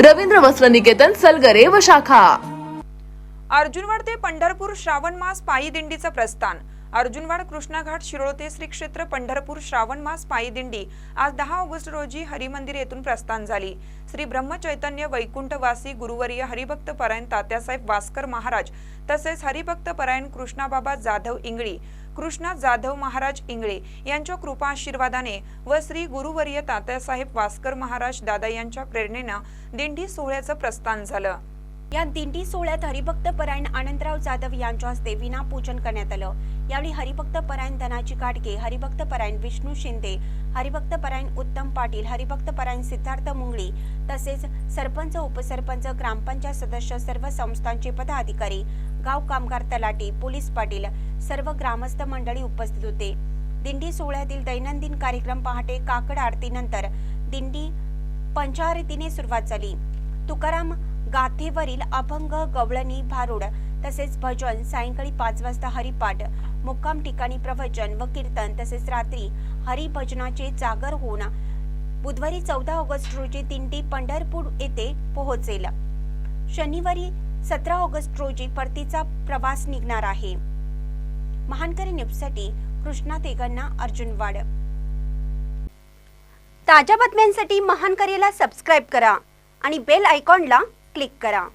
रवींद्र वस्त्र निकेतन सलगरे व शाखा. अर्जुनवाड ते पंढरपूर श्रावण मास पायी दिंडीचं प्रस्थान. अर्जुनवाड कृष्णाघाट शिरोळ ते श्री क्षेत्र पंढरपूर श्रावण मास पायी दिंडी. आज दहा ऑगस्ट रोजी हरिमंदिर येथून प्रस्थान झाली. श्री ब्रह्मचैतन्य वैकुंठवासी गुरुवर्य हरिभक्त परायण तात्यासाहेब वास्कर महाराज तसेच हरिभक्त परायण कृष्णाबाबा जाधव इंगळी. कृष्णा जाधव महाराज इंगळे यांच्या कृपा आशीर्वादाने व श्री गुरुवर्य तात्यासाहेब वास्कर महाराज दादा यांच्या प्रेरणेनं दिंडी सोहळ्याचं प्रस्थान झालं. या दिंडी सोहळ्यात हरिभक्त परायण आनंदराव जाधव यांच्या हस्ते विना पूजन करण्यात आलं. यावेळी हरिभक्त परायण धनाजी काटगे हरिभक्त परायण विष्णू शिंदे हरिभक्त परायण उत्तम पाटील हरिभक्त परायण सिद्धार्थ मुंगळी तसेच सरपंच उपसरपंच ग्रामपंचायत सदस्य सर्व संस्थांचे पदाधिकारी गाव कामगार तलाठी पोलीस पाटील सर्व ग्रामस्थ मंडळी उपस्थित होते. दिंडी सोहळ्यातील दैनंदिन कार्यक्रम पहाटे काकड आरतीनंतर दिंडी पंचारतीने सुरुवात झाली. तुकाराम गाथेवरील अभंग गवळणी भारुड तसेच भजन सायंकाळी पाच वाजता हरिपाठ मुक्काम ठिकाणी प्रवचन व कीर्तन तसेच रात्री हरिभजनाचे जागर होऊन बुधवारी चौदा ऑगस्ट रोजी दिंडी पंढरपूर येथे पोहोचेल. शनिवारी सतरा ऑगस्ट रोजी परतीचा प्रवास निघणार आहे. महानकरी न्यूजसाठी कृष्णा तेगण्णा अर्जुनवाड ताज्या बातम्यांसाठी महानकरीला सबस्क्राईब करा आणि बेल आयकॉनला क्लिक करा.